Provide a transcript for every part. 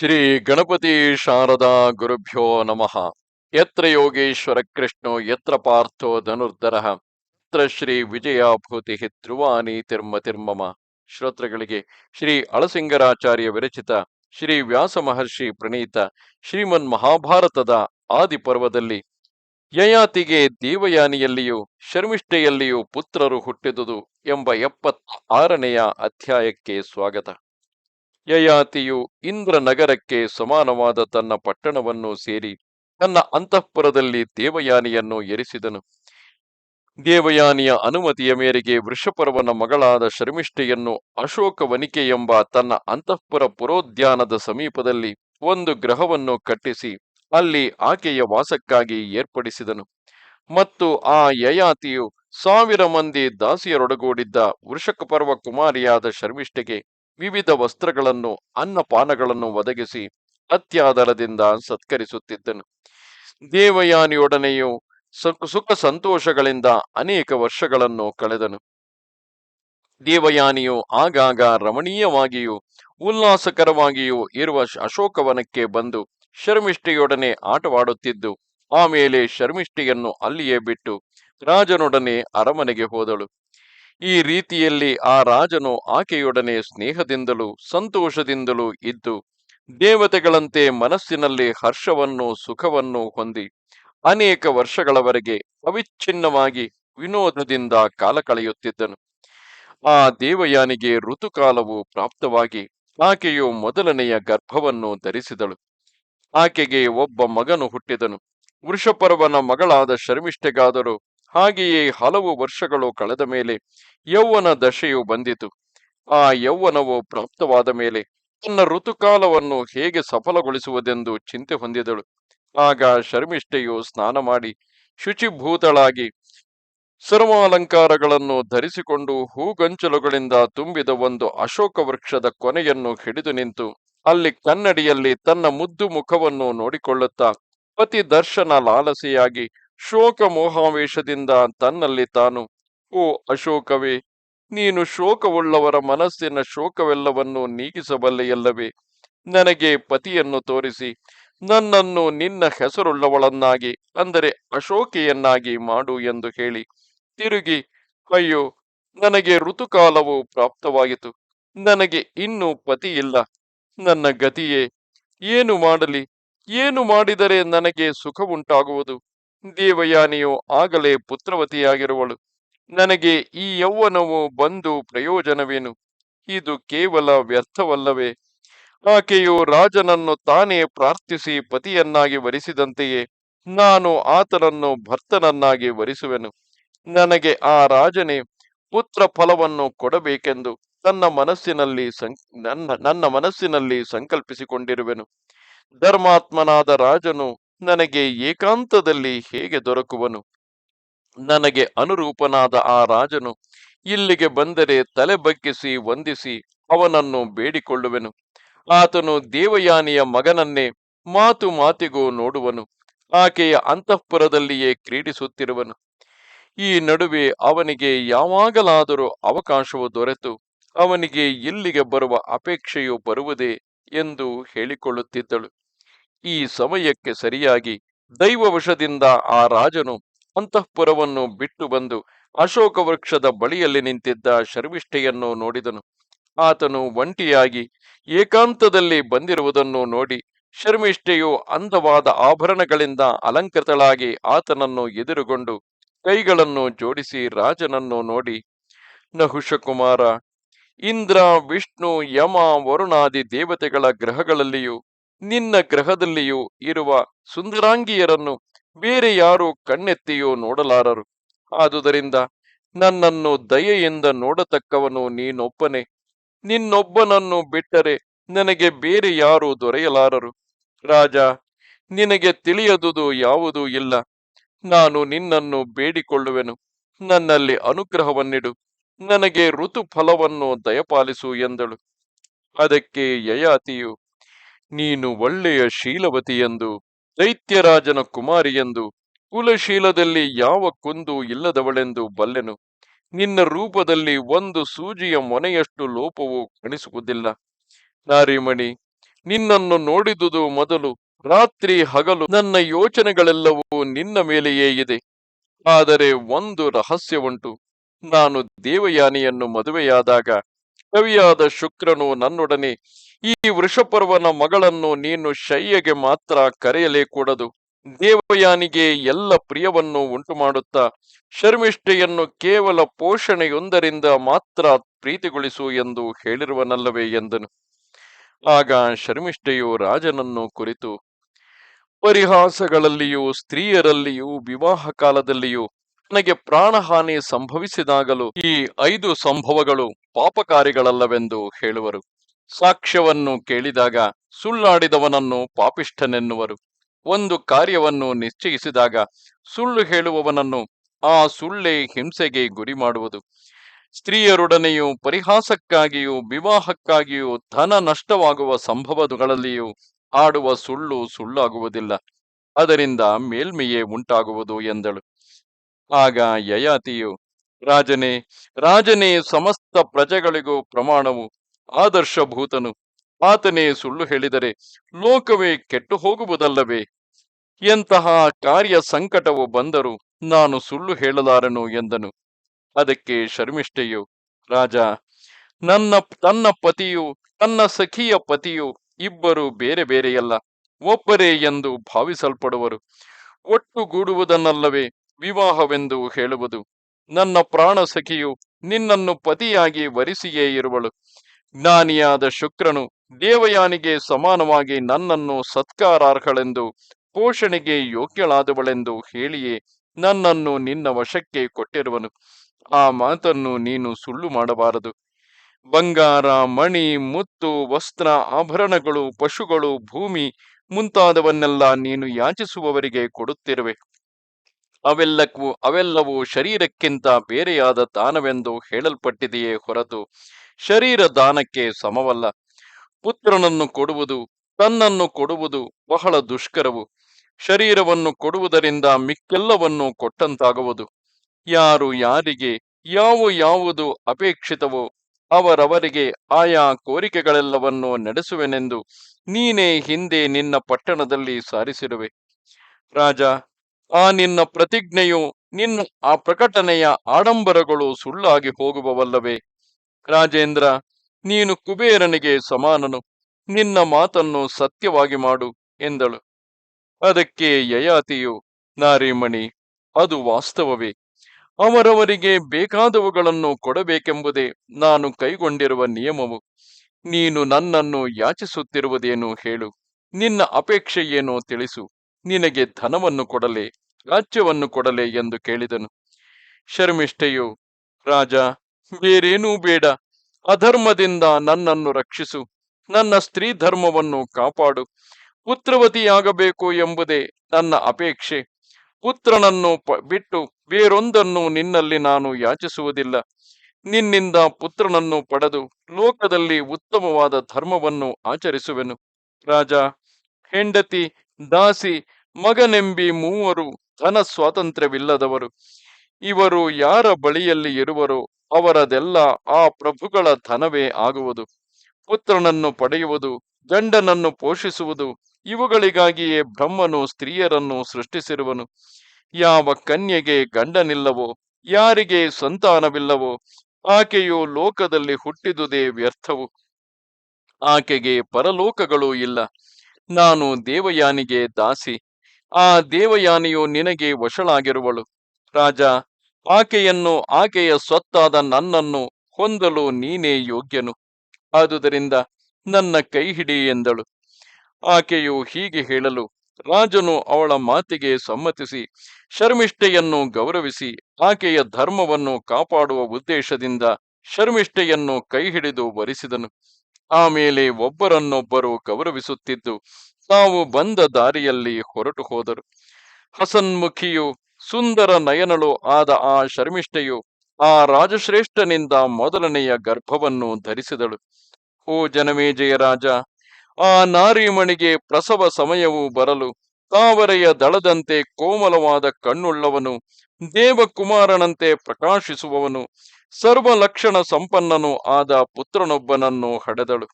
ಶ್ರೀ ಗಣಪತಿ ಶಾರದಾ ಗುರುಭ್ಯೋ ನಮಃ. ಯತ್ರ ಯೋಗೇಶ್ವರ ಕೃಷ್ಣೋ, ಯತ್ರ ಪಾರ್ಥೋ ಧನುರ್ಧರ, ಯತ್ರ ಶ್ರೀ ವಿಜಯಾಭೂತಿ ಧ್ರುವಾನಿ ತಿರ್ಮ ತಿರ್ಮಮ. ಶ್ರೋತ್ರಗಳಿಗೆ ಶ್ರೀ ಅಳಸಿಂಗರಾಚಾರ್ಯ ವಿರಚಿತ ಶ್ರೀ ವ್ಯಾಸ ಮಹರ್ಷಿ ಪ್ರಣೀತ ಶ್ರೀಮನ್ ಮಹಾಭಾರತದ ಆದಿ ಪರ್ವದಲ್ಲಿ ಯಯಾತಿಗೆ ದೇವಯಾನಿಯಲ್ಲಿಯೂ ಶರ್ಮಿಷ್ಠೆಯಲ್ಲಿಯೂ ಪುತ್ರರು ಹುಟ್ಟಿದುದು ಎಂಬ ಎಪ್ಪತ್ತ ಆರನೆಯ ಅಧ್ಯಾಯಕ್ಕೆ ಸ್ವಾಗತ. ಯಯಾತಿಯು ಇಂದ್ರ ನಗರಕ್ಕೆ ಸಮಾನವಾದ ತನ್ನ ಪಟ್ಟಣವನ್ನು ಸೇರಿ ತನ್ನ ಅಂತಃಪುರದಲ್ಲಿ ದೇವಯಾನಿಯನ್ನು ಎರಿಸಿದನು. ದೇವಯಾನಿಯ ಅನುಮತಿಯ ಮೇರೆಗೆ ವೃಷಪರ್ವನ ಮಗಳಾದ ಶರ್ಮಿಷ್ಠೆಯನ್ನು ಅಶೋಕವನಿಕೆ ಎಂಬ ತನ್ನ ಅಂತಃಪುರ ಪುರೋದ್ಯಾನದ ಸಮೀಪದಲ್ಲಿ ಒಂದು ಗ್ರಹವನ್ನು ಕಟ್ಟಿಸಿ ಅಲ್ಲಿ ಆಕೆಯ ವಾಸಕ್ಕಾಗಿ ಏರ್ಪಡಿಸಿದನು. ಮತ್ತು ಆ ಯಯಾತಿಯು ಸಾವಿರ ಮಂದಿ ದಾಸಿಯರೊಡಗೂಡಿದ್ದ ವೃಷಕ ಪರ್ವ ಕುಮಾರಿಯಾದ ಶರ್ಮಿಷ್ಠೆಗೆ ವಿವಿಧ ವಸ್ತ್ರಗಳನ್ನು, ಅನ್ನಪಾನಗಳನ್ನು ಒದಗಿಸಿ ಅತ್ಯಾದರದಿಂದ ಸತ್ಕರಿಸುತ್ತಿದ್ದನು. ದೇವಯಾನಿಯೊಡನೆಯೂ ಸುಖ ಸಂತೋಷಗಳಿಂದ ಅನೇಕ ವರ್ಷಗಳನ್ನು ಕಳೆದನು. ದೇವಯಾನಿಯು ಆಗಾಗ ರಮಣೀಯವಾಗಿಯೂ, ಉಲ್ಲಾಸಕರವಾಗಿಯೂ ಇರುವ ಅಶೋಕವನಕ್ಕೆ ಬಂದು ಶರ್ಮಿಷ್ಠೆಯೊಡನೆ ಆಟವಾಡುತ್ತಿದ್ದು ಆಮೇಲೆ ಶರ್ಮಿಷ್ಠೆಯನ್ನು ಅಲ್ಲಿಯೇ ಬಿಟ್ಟು ರಾಜನೊಡನೆ ಅರಮನೆಗೆ ಹೋದಳು. ಈ ರೀತಿಯಲ್ಲಿ ಆ ರಾಜನು ಆಕೆಯೊಡನೆ ಸ್ನೇಹದಿಂದಲೂ ಸಂತೋಷದಿಂದಲೂ ಇದ್ದು ದೇವತೆಗಳಂತೆ ಮನಸ್ಸಿನಲ್ಲಿ ಹರ್ಷವನ್ನು ಸುಖವನ್ನು ಹೊಂದಿ ಅನೇಕ ವರ್ಷಗಳವರೆಗೆ ಅವಿಚ್ಛಿನ್ನವಾಗಿ ವಿನೋದದಿಂದ ಕಾಲ ಕಳೆಯುತ್ತಿದ್ದನು. ಆ ದೇವಯಾನಿಗೆ ಋತುಕಾಲವು ಪ್ರಾಪ್ತವಾಗಿ ಆಕೆಯು ಮೊದಲನೆಯ ಗರ್ಭವನ್ನು ಧರಿಸಿದಳು. ಆಕೆಗೆ ಒಬ್ಬ ಮಗನು ಹುಟ್ಟಿದನು. ವೃಷಪರ್ವನ ಮಗಳಾದ ಶರ್ಮಿಷ್ಠೆಗಾದರೂ ಹಾಗೆಯೇ ಹಲವು ವರ್ಷಗಳು ಕಳೆದ ಮೇಲೆ ಯೌವನ ದಶೆಯು ಬಂದಿತು. ಆ ಯೌವನವು ಪ್ರಾಪ್ತವಾದ ಮೇಲೆ ತನ್ನ ಋತುಕಾಲವನ್ನು ಹೇಗೆ ಸಫಲಗೊಳಿಸುವುದೆಂದು ಚಿಂತೆ ಹೊಂದಿದಳು. ಆಗ ಶರ್ಮಿಷ್ಠೆಯು ಸ್ನಾನ ಮಾಡಿ ಶುಚಿಭೂತಳಾಗಿ ಸರ್ವಾಲಂಕಾರಗಳನ್ನು ಧರಿಸಿಕೊಂಡು ಹೂಗಂಚಲುಗಳಿಂದ ತುಂಬಿದ ಒಂದು ಅಶೋಕ ವೃಕ್ಷದ ಕೊನೆಯನ್ನು ಹಿಡಿದು ನಿಂತು ಅಲ್ಲಿ ಕನ್ನಡಿಯಲ್ಲಿ ತನ್ನ ಮುದ್ದು ಮುಖವನ್ನು ನೋಡಿಕೊಳ್ಳುತ್ತಾ ಪತಿ ದರ್ಶನ ಲಾಲಸೆಯಾಗಿ ಶೋಕ ಮೋಹಾವೇಶದಿಂದ ತನ್ನಲ್ಲಿ ತಾನು, ಓ ಅಶೋಕವೇ, ನೀನು ಶೋಕವುಳ್ಳವರ ಮನಸ್ಸಿನ ಶೋಕವೆಲ್ಲವನ್ನು ನೀಗಿಸಬಲ್ಲೆಯಲ್ಲವೇ ನನಗೆ ಪತಿಯನ್ನು ತೋರಿಸಿ, ನನ್ನನ್ನು ನಿನ್ನ ಹೆಸರುಳ್ಳವಳನ್ನಾಗಿ, ಅಂದರೆ ಅಶೋಕೆಯನ್ನಾಗಿ ಮಾಡು ಎಂದು ಹೇಳಿ, ತಿರುಗಿ, ಅಯ್ಯೋ, ನನಗೆ ಋತುಕಾಲವು ಪ್ರಾಪ್ತವಾಯಿತು, ನನಗೆ ಇನ್ನೂ ಪತಿ ಇಲ್ಲ ನನ್ನ ಗತಿಯೇ, ಏನು ಮಾಡಲಿ, ಏನು ಮಾಡಿದರೆ ನನಗೆ ಸುಖವುಂಟಾಗುವುದು? ದೇವಯಾನಿಯು ಆಗಲೇ ಪುತ್ರವತಿಯಾಗಿರುವಳು. ನನಗೆ ಈ ಯೌವನವು ಬಂದು ಪ್ರಯೋಜನವೇನು? ಇದು ಕೇವಲ ವ್ಯರ್ಥವಲ್ಲವೇ? ಆಕೆಯು ರಾಜನನ್ನು ತಾನೇ ಪ್ರಾರ್ಥಿಸಿ ಪತಿಯನ್ನಾಗಿ ವರಿಸಿದಂತೆಯೇ ನಾನು ಆತನನ್ನು ಭರ್ತನನ್ನಾಗಿ ವರಿಸುವೆನು. ನನಗೆ ಆ ರಾಜನೇ ಪುತ್ರ ಫಲವನ್ನು ಕೊಡಬೇಕೆಂದು ತನ್ನ ಮನಸ್ಸಿನಲ್ಲಿ ನನ್ನ ನನ್ನ ಮನಸ್ಸಿನಲ್ಲಿ ಸಂಕಲ್ಪಿಸಿಕೊಂಡಿರುವೆನು. ಧರ್ಮಾತ್ಮನಾದ ರಾಜನು ನನಗೆ ಏಕಾಂತದಲ್ಲಿ ಹೇಗೆ ದೊರಕುವನು? ನನಗೆ ಅನುರೂಪನಾದ ಆ ರಾಜನು ಇಲ್ಲಿಗೆ ಬಂದರೆ ತಲೆ ಬಗ್ಗಿಸಿ ವಂದಿಸಿ ಅವನನ್ನು ಬೇಡಿಕೊಳ್ಳುವೆನು. ಆತನು ದೇವಯಾನಿಯ ಮಗನನ್ನೇ ಮಾತು ಮಾತಿಗೂ ನೋಡುವನು. ಆಕೆಯ ಅಂತಃಪುರದಲ್ಲಿಯೇ ಕ್ರೀಡಿಸುತ್ತಿರುವನು. ಈ ನಡುವೆ ಅವನಿಗೆ ಯಾವಾಗಲಾದರೂ ಅವಕಾಶವು ದೊರೆತು, ಅವನಿಗೆ ಇಲ್ಲಿಗೆ ಬರುವ ಅಪೇಕ್ಷೆಯು ಬರುವುದೇ ಎಂದು ಹೇಳಿಕೊಳ್ಳುತ್ತಿದ್ದಳು. ಈ ಸಮಯಕ್ಕೆ ಸರಿಯಾಗಿ ದೈವವಶದಿಂದ ಆ ರಾಜನು ಅಂತಃಪುರವನ್ನು ಬಿಟ್ಟು ಬಂದು ಅಶೋಕ ವೃಕ್ಷದ ಬಳಿಯಲ್ಲಿ ನಿಂತಿದ್ದ ಶರ್ಮಿಷ್ಠೆಯನ್ನು ನೋಡಿದನು. ಆತನು ಒಂಟಿಯಾಗಿ ಏಕಾಂತದಲ್ಲಿ ಬಂದಿರುವುದನ್ನು ನೋಡಿ ಶರ್ಮಿಷ್ಠೆಯು ಅಂದವಾದ ಆಭರಣಗಳಿಂದ ಅಲಂಕೃತಳಾಗಿ ಆತನನ್ನು ಎದುರುಗೊಂಡು ಕೈಗಳನ್ನು ಜೋಡಿಸಿ ರಾಜನನ್ನು ನೋಡಿ, ನಹುಷಕುಮಾರ, ಇಂದ್ರ, ವಿಷ್ಣು, ಯಮ, ವರುಣಾದಿ ದೇವತೆಗಳ ಗ್ರಹಗಳಲ್ಲಿಯೂ ನಿನ್ನ ಗ್ರಹದಲ್ಲಿಯೂ ಇರುವ ಸುಂದರಾಂಗಿಯರನ್ನು ಬೇರೆ ಯಾರು ಕಣ್ಣೆತ್ತಿಯೋ ನೋಡಲಾರರು. ಆದುದರಿಂದ ನನ್ನನ್ನು ದಯೆಯಿಂದ ನೋಡತಕ್ಕವನು ನೀನೊಬ್ಬನೇ. ನಿನ್ನೊಬ್ಬನನ್ನು ಬಿಟ್ಟರೆ ನನಗೆ ಬೇರೆ ಯಾರು ದೊರೆಯಲಾರರು. ರಾಜ, ನಿನಗೆ ತಿಳಿಯದುದು ಯಾವುದೂ ಇಲ್ಲ. ನಾನು ನಿನ್ನನ್ನು ಬೇಡಿಕೊಳ್ಳುವೆನು. ನನ್ನಲ್ಲಿ ಅನುಗ್ರಹವನ್ನಿಡು. ನನಗೆ ಋತುಫಲವನ್ನು ದಯಪಾಲಿಸು ಎಂದಳು. ಅದಕ್ಕೆ ಯಯಾತಿಯು ನೀನು ಒಳ್ಳೆಯ ಶೀಲವತಿಯೆಂದು, ದೈತ್ಯರಾಜನ ಕುಮಾರಿಯೆಂದು, ಕುಲಶೀಲದಲ್ಲಿ ಯಾವ ಕುಂದು ಇಲ್ಲದವಳೆಂದು ಬಲ್ಲೆನು. ನಿನ್ನ ರೂಪದಲ್ಲಿ ಒಂದು ಸೂಜಿಯ ಮೊನೆಯಷ್ಟು ಲೋಪವು ಕಾಣಿಸುವುದಿಲ್ಲ. ನಾರಿಮಣಿ, ನಿನ್ನನ್ನು ನೋಡಿದುದು ಮೊದಲು ರಾತ್ರಿ ಹಗಲು ನನ್ನ ಯೋಚನೆಗಳೆಲ್ಲವೂ ನಿನ್ನ ಮೇಲೆಯೇ ಇದೆ. ಆದರೆ ಒಂದು ರಹಸ್ಯವುಂಟು. ನಾನು ದೇವಯಾನಿಯನ್ನು ಮದುವೆಯಾದಾಗ, ಕವಿಯಾದ ಶುಕ್ರನು ನನ್ನೊಡನೆ ಈ ವೃಷಪರ್ವನ ಮಗಳನ್ನು ನೀನು ಶಯ್ಯಗೆ ಮಾತ್ರ ಕರೆಯಲೇ ಕೂಡದು ದೇವಯಾನಿಗೆ ಎಲ್ಲ ಪ್ರಿಯವನ್ನು ಉಂಟು ಮಾಡುತ್ತಾ ಶರ್ಮಿಷ್ಠೆಯನ್ನು ಕೇವಲ ಪೋಷಣೆಯೊಂದರಿಂದ ಮಾತ್ರ ಪ್ರೀತಿಗೊಳಿಸು ಎಂದು ಹೇಳಿರುವನಲ್ಲವೇ ಎಂದನು. ಆಗ ಶರ್ಮಿಷ್ಠೆಯು ರಾಜನನ್ನು ಕುರಿತು, ಪರಿಹಾಸಗಳಲ್ಲಿಯೂ ಸ್ತ್ರೀಯರಲ್ಲಿಯೂ ವಿವಾಹ ಕಾಲದಲ್ಲಿಯೂ ನನಗೆ ಪ್ರಾಣಹಾನಿ ಸಂಭವಿಸಿದಾಗಲೂ ಈ ಐದು ಸಂಭವಗಳು ಪಾಪಕಾರಿಗಳಲ್ಲವೆಂದು ಹೇಳುವರು. ಸಾಕ್ಷ್ಯವನ್ನು ಕೇಳಿದಾಗ ಸುಳ್ಳಾಡಿದವನನ್ನು ಪಾಪಿಷ್ಠನೆನ್ನುವರು. ಒಂದು ಕಾರ್ಯವನ್ನು ನಿಶ್ಚಯಿಸಿದಾಗ ಸುಳ್ಳು ಹೇಳುವವನನ್ನು ಆ ಸುಳ್ಳೇ ಹಿಂಸೆಗೆ ಗುರಿ ಮಾಡುವುದು ಸ್ತ್ರೀಯರೊಡನೆಯೂ ಪರಿಹಾಸಕ್ಕಾಗಿಯೂ ವಿವಾಹಕ್ಕಾಗಿಯೂ ಧನ ನಷ್ಟವಾಗುವ ಸಂಭವಗಳಲ್ಲಿಯೂ ಆಡುವ ಸುಳ್ಳು ಸುಳ್ಳಾಗುವುದಿಲ್ಲ. ಅದರಿಂದ ಮೇಲ್ಮೆಯೇ ಉಂಟಾಗುವುದು ಎಂದಳು. ಆಗ ಯಯಾತಿಯು, ರಾಜನೇ ರಾಜನೇ, ಸಮಸ್ತ ಪ್ರಜೆಗಳಿಗೂ ಪ್ರಮಾಣವು ಆದರ್ಶಭೂತನು ಆತನೇ ಸುಳ್ಳು ಹೇಳಿದರೆ ಲೋಕವೇ ಕೆಟ್ಟು ಹೋಗುವುದಲ್ಲವೇ? ಎಂತಹ ಕಾರ್ಯ ಸಂಕಟವು ಬಂದರೂ ನಾನು ಸುಳ್ಳು ಹೇಳಲಾರನು ಎಂದನು. ಅದಕ್ಕೆ ಶರ್ಮಿಷ್ಠೆಯು, ರಾಜ, ನನ್ನ, ತನ್ನ ಪತಿಯು, ತನ್ನ ಸಖಿಯ ಪತಿಯು ಇಬ್ಬರು ಬೇರೆ ಬೇರೆಯಲ್ಲ, ಒಬ್ಬರೇ ಎಂದು ಭಾವಿಸಲ್ಪಡುವರು. ಒಟ್ಟುಗೂಡುವುದನ್ನಲ್ಲವೇ ವಿವಾಹವೆಂದು ಹೇಳುವುದು. ನನ್ನ ಪ್ರಾಣ ಸಖಿಯು ನಿನ್ನನ್ನು ಪತಿಯಾಗಿ ವರಿಸಿಯೇ ಇರುವಳು. ಜ್ಞಾನಿಯಾದ ಶುಕ್ರನು ದೇವಯಾನಿಗೆ ಸಮಾನವಾಗಿ ನನ್ನನ್ನು ಸತ್ಕಾರಾರ್ಹಳೆಂದು, ಪೋಷಣೆಗೆ ಯೋಗ್ಯಳಾದವಳೆಂದು ಹೇಳಿಯೇ ನನ್ನನ್ನು ನಿನ್ನ ವಶಕ್ಕೆ ಕೊಟ್ಟಿರುವನು. ಆ ಮಾತನ್ನು ನೀನು ಸುಳ್ಳು ಮಾಡಬಾರದು. ಬಂಗಾರ, ಮಣಿ, ಮುತ್ತು, ವಸ್ತ್ರ, ಆಭರಣಗಳು, ಪಶುಗಳು, ಭೂಮಿ ಮುಂತಾದವನ್ನೆಲ್ಲ ನೀನು ಯಾಚಿಸುವವರಿಗೆ ಕೊಡುತ್ತಿರುವೆ. ಅವೆಲ್ಲಕ್ಕೂ, ಅವೆಲ್ಲವೂ ಶರೀರಕ್ಕಿಂತ ಬೇರೆಯಾದ ತಾನವೆಂದು ಹೇಳಲ್ಪಟ್ಟಿದೆಯೇ ಹೊರತು ಶರೀರ ದಾನಕ್ಕೆ ಸಮವಲ್ಲ. ಪುತ್ರನನ್ನು ಕೊಡುವುದು, ತನ್ನನ್ನು ಕೊಡುವುದು ಬಹಳ ದುಷ್ಕರವು. ಶರೀರವನ್ನು ಕೊಡುವುದರಿಂದ ಮಿಕ್ಕೆಲ್ಲವನ್ನು ಕೊಟ್ಟಂತಾಗುವುದು. ಯಾರು ಯಾರಿಗೆ ಯಾವ ಯಾವುದು ಅಪೇಕ್ಷಿತವೋ ಅವರವರಿಗೆ ಆಯಾ ಕೋರಿಕೆಗಳೆಲ್ಲವನ್ನು ನಡೆಸುವೆನೆಂದು ನೀನೇ ಹಿಂದೆ ನಿನ್ನ ಪಟ್ಟಣದಲ್ಲಿ ಸಾರಿಸಿರುವೆ. ರಾಜ, ಆ ನಿನ್ನ ಪ್ರತಿಜ್ಞೆಯು ನಿನ್ನ ಆ ಪ್ರಕಟಣೆಯ ಆಡಂಬರಗಳು ಸುಳ್ಳಾಗಿ ಹೋಗುವವಲ್ಲವೇ? ರಾಜೇಂದ್ರ, ನೀನು ಕುಬೇರನಿಗೆ ಸಮಾನನು. ನಿನ್ನ ಮಾತನ್ನು ಸತ್ಯವಾಗಿ ಮಾಡು ಎಂದಳು. ಅದಕ್ಕೆ ಯಯಾತಿಯು, ನಾರಿಮಣಿ, ಅದು ವಾಸ್ತವವೇ. ಅವರವರಿಗೆ ಬೇಕಾದವುಗಳನ್ನು ಕೊಡಬೇಕೆಂಬುದೇ ನಾನು ಕೈಗೊಂಡಿರುವ ನಿಯಮವು. ನೀನು ನನ್ನನ್ನು ಯಾಚಿಸುತ್ತಿರುವುದೇನು ಹೇಳು. ನಿನ್ನ ಅಪೇಕ್ಷೆ ಏನೋ ತಿಳಿಸು. ನಿನಗೆ ಧನವನ್ನು ಕೊಡಲೆ, ರಾಜ್ಯವನ್ನು ಕೊಡಲೆ ಎಂದು ಕೇಳಿದನು. ಶರ್ಮಿಷ್ಠೆಯು, ರಾಜ ಬೇರೇನೂ ಬೇಡ. ಅಧರ್ಮದಿಂದ ನನ್ನನ್ನು ರಕ್ಷಿಸು. ನನ್ನ ಸ್ತ್ರೀ ಧರ್ಮವನ್ನು ಕಾಪಾಡು. ಪುತ್ರವತಿಯಾಗಬೇಕು ಎಂಬುದೇ ನನ್ನ ಅಪೇಕ್ಷೆ. ಪುತ್ರನನ್ನು ಬಿಟ್ಟು ಬೇರೊಂದನ್ನು ನಿನ್ನಲ್ಲಿ ನಾನು ಯಾಚಿಸುವುದಿಲ್ಲ. ನಿನ್ನಿಂದ ಪುತ್ರನನ್ನು ಪಡೆದು ಲೋಕದಲ್ಲಿ ಉತ್ತಮವಾದ ಧರ್ಮವನ್ನು ಆಚರಿಸುವೆನು. ರಾಜ, ಹೆಂಡತಿ, ದಾಸಿ, ಮಗನೆಂಬಿ ಮೂವರು ಧನ ಸ್ವಾತಂತ್ರ್ಯವಿಲ್ಲದವರು. ಇವರು ಯಾರ ಬಳಿಯಲ್ಲಿ ಇರುವರೋ ಅವರದೆಲ್ಲ ಆ ಪ್ರಭುಗಳ ಧನವೇ ಆಗುವುದು. ಪುತ್ರನನ್ನು ಪಡೆಯುವುದು, ಗಂಡನನ್ನು ಪೋಷಿಸುವುದು, ಇವುಗಳಿಗಾಗಿಯೇ ಬ್ರಹ್ಮನು ಸ್ತ್ರೀಯರನ್ನು ಸೃಷ್ಟಿಸಿರುವನು. ಯಾವ ಕನ್ಯೆಗೆ ಗಂಡನಿಲ್ಲವೋ, ಯಾರಿಗೆ ಸಂತಾನವಿಲ್ಲವೋ, ಆಕೆಯು ಲೋಕದಲ್ಲಿ ಹುಟ್ಟಿದುದೇ ವ್ಯರ್ಥವು. ಆಕೆಗೆ ಪರಲೋಕಗಳು ಇಲ್ಲ. ನಾನು ದೇವಯಾನಿಗೆ ದಾಸಿ. ಆ ದೇವಯಾನಿಯು ನಿನಗೆ ವಶಳಾಗಿರುವಳು. ರಾಜ ಆಕೆಯನ್ನು, ಆಕೆಯ ಸ್ವತ್ತಾದ ನನ್ನನ್ನು ಹೊಂದಲು ನೀನೇ ಯೋಗ್ಯನು. ಆದುದರಿಂದ ನನ್ನ ಕೈ ಹಿಡಿ ಎಂದಳು. ಆಕೆಯು ಹೀಗೆ ಹೇಳಲು, ರಾಜನು ಅವಳ ಮಾತಿಗೆ ಸಮ್ಮತಿಸಿ, ಶರ್ಮಿಷ್ಠೆಯನ್ನು ಗೌರವಿಸಿ, ಆಕೆಯ ಧರ್ಮವನ್ನು ಕಾಪಾಡುವ ಉದ್ದೇಶದಿಂದ ಶರ್ಮಿಷ್ಠೆಯನ್ನು ಕೈ ಹಿಡಿದು ವರಿಸಿದನು. ಆಮೇಲೆ ಒಬ್ಬರನ್ನೊಬ್ಬರು ಗೌರವಿಸುತ್ತಿದ್ದು, ತಾವು ಬಂದ ದಾರಿಯಲ್ಲಿ ಹೊರಟು ಹೋದರು ಹಸನ್ಮುಖಿಯು ಸುಂದರ ನಯನಳು ಆದ ಆ ಶರ್ಮಿಷ್ಠೆಯು ಆ ರಾಜಶ್ರೇಷ್ಠನಿಂದ ಮೊದಲನೆಯ ಗರ್ಭವನ್ನು ಧರಿಸಿದಳು. ಓ ಜನಮೇಜಯ ರಾಜ, ಆ ನಾರಿಮಣಿಗೆ ಪ್ರಸವ ಸಮಯವು ಬರಲು ತಾವರೆಯ ದಳದಂತೆ ಕೋಮಲವಾದ ಕಣ್ಣುಳ್ಳವನು, ದೇವಕುಮಾರನಂತೆ ಪ್ರಕಾಶಿಸುವವನು ಸರ್ವ ಲಕ್ಷಣ ಸಂಪನ್ನನು ಆದ ಪುತ್ರನೊಬ್ಬನನ್ನು ಹಡೆದಳು.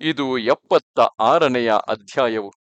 ಇದು ಎಪ್ಪತ್ತ ಆರನೆಯ ಅಧ್ಯಾಯವು.